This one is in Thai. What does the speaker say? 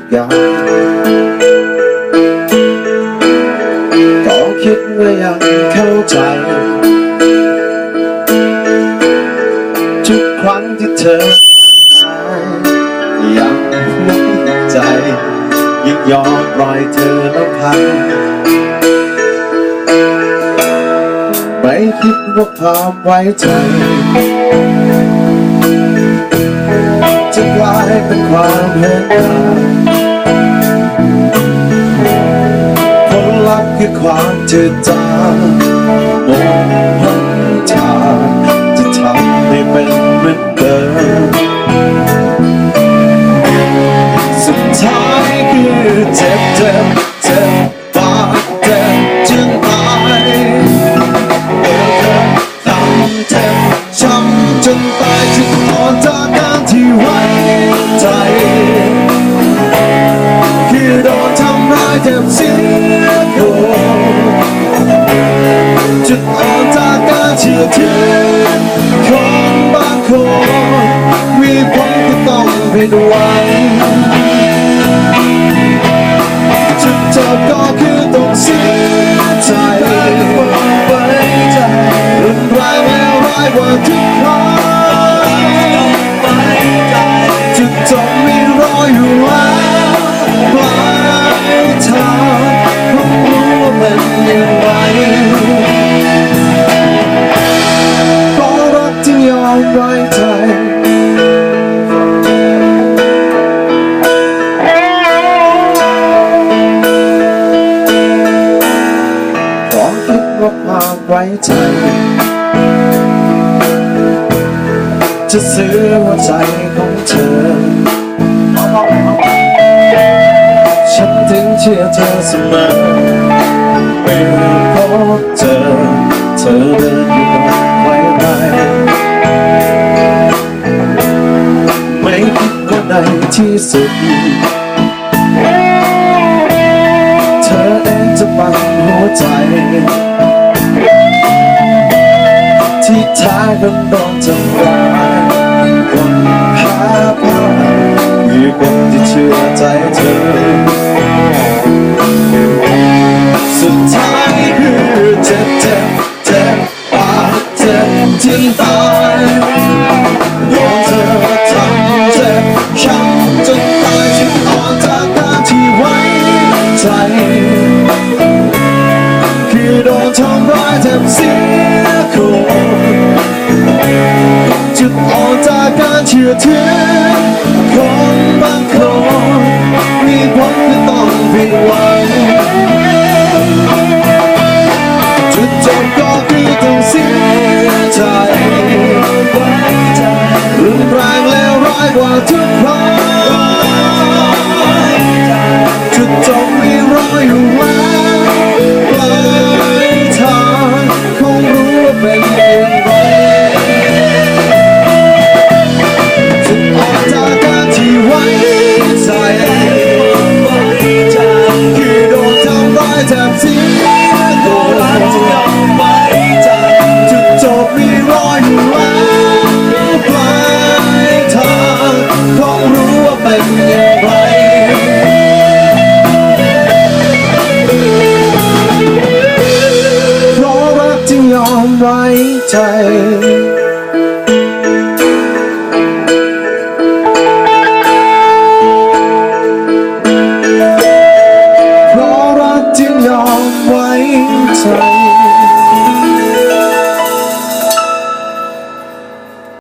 กอย่างก็คิดว่ายังเข้าใจ ทุกครั้งที่เธอหายยังไม่ใจ ยังยอมปล่อยเธอแล้วพังไม่คิดว่าความไว้ใจ เป็นความเห็นต่าผลลัพธ์คือความจืดจางหมดหนทาจะทำให้เป็นเหมือนเดิม เชื่อถือคนบางคนมีผลก็ต้องผิดหวังจุดจบก็คือต้องเสียใจรุนแรงแล้วร้ายกว่าทุก ขอคิดว่าความไว้ใจ จะซื้อหัวใจของเธอ ฉันถึงเชื่อเธอเสมอไม่พบเจอเธ สุด เธอเองจะปันหัวใจ ที่ท้ก็โดนทำ คือโดนทำร้ายเจ็บเสียคนจุดอ่อนจากการเชื่อถือคนบางคนมีผลที่ต้องผิดหวังจุดจบก็คือต้องเสียใจรุนแรงแล้วร้ายกว่าทุก ใจ เพราะรักจึงยอมไว้ใจ